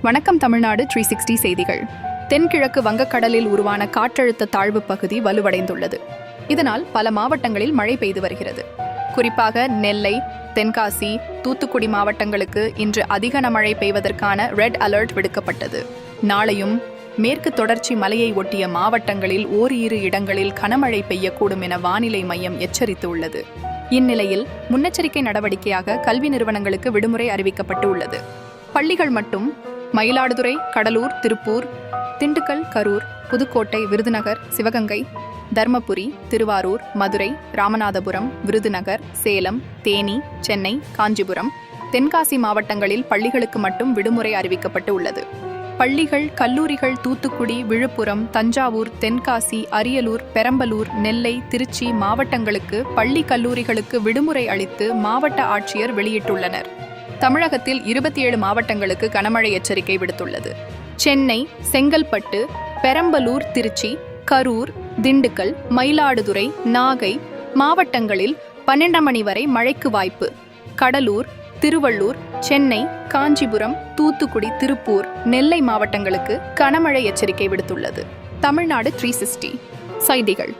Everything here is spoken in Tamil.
வணக்கம் தமிழ்நாடு த்ரீ சிக்ஸ்டி செய்திகள். தென்கிழக்கு வங்கக்கடலில் உருவான காற்றழுத்த தாழ்வு பகுதி வலுவடைந்துள்ளது. இதனால் பல மாவட்டங்களில் மழை பெய்து வருகிறது. குறிப்பாக நெல்லை தென்காசி தூத்துக்குடி மாவட்டங்களுக்கு இன்று அதிக மழை பெய்வதற்கான ரெட் அலர்ட் விடுக்கப்பட்டது. நாளையும் மேற்கு தொடர்ச்சி மலையை ஒட்டிய மாவட்டங்களில் ஓரிரு இடங்களில் கனமழை பெய்யக்கூடும் என வானிலை மையம் எச்சரித்து உள்ளது இந்நிலையில் முன்னெச்சரிக்கை நடவடிக்கையாக கல்வி நிறுவனங்களுக்கு விடுமுறை அறிவிக்கப்பட்டு உள்ளது பள்ளிகள் மட்டும் மயிலாடுதுறை கடலூர் திருப்பூர் திண்டுக்கல் கரூர் புதுக்கோட்டை விருதுநகர் சிவகங்கை தர்மபுரி திருவாரூர் மதுரை ராமநாதபுரம் விருதுநகர் சேலம் தேனி சென்னை காஞ்சிபுரம் தென்காசி மாவட்டங்களில் பள்ளிகளுக்கு மட்டும் விடுமுறை அறிவிக்கப்பட்டு உள்ளது பள்ளிகள் கல்லூரிகள் தூத்துக்குடி விழுப்புரம் தஞ்சாவூர் தென்காசி அரியலூர் பெரம்பலூர் நெல்லை திருச்சி மாவட்டங்களுக்கு பள்ளி கல்லூரிகளுக்கு விடுமுறை அளித்து மாவட்ட ஆட்சியர் வெளியிட்டுள்ளனர். தமிழகத்தில் இருபத்தி ஏழு மாவட்டங்களுக்கு கனமழை எச்சரிக்கை விடுத்துள்ளது. சென்னை செங்கல்பட்டு பெரம்பலூர் திருச்சி கரூர் திண்டுக்கல் மயிலாடுதுறை நாகை மாவட்டங்களில் பன்னெண்டு மணி வரை மழைக்கு வாய்ப்பு. கடலூர் திருவள்ளூர் சென்னை காஞ்சிபுரம் தூத்துக்குடி திருப்பூர் நெல்லை மாவட்டங்களுக்கு கனமழை எச்சரிக்கை விடுத்துள்ளது. தமிழ்நாடு த்ரீ சிக்ஸ்டி செய்திகள்.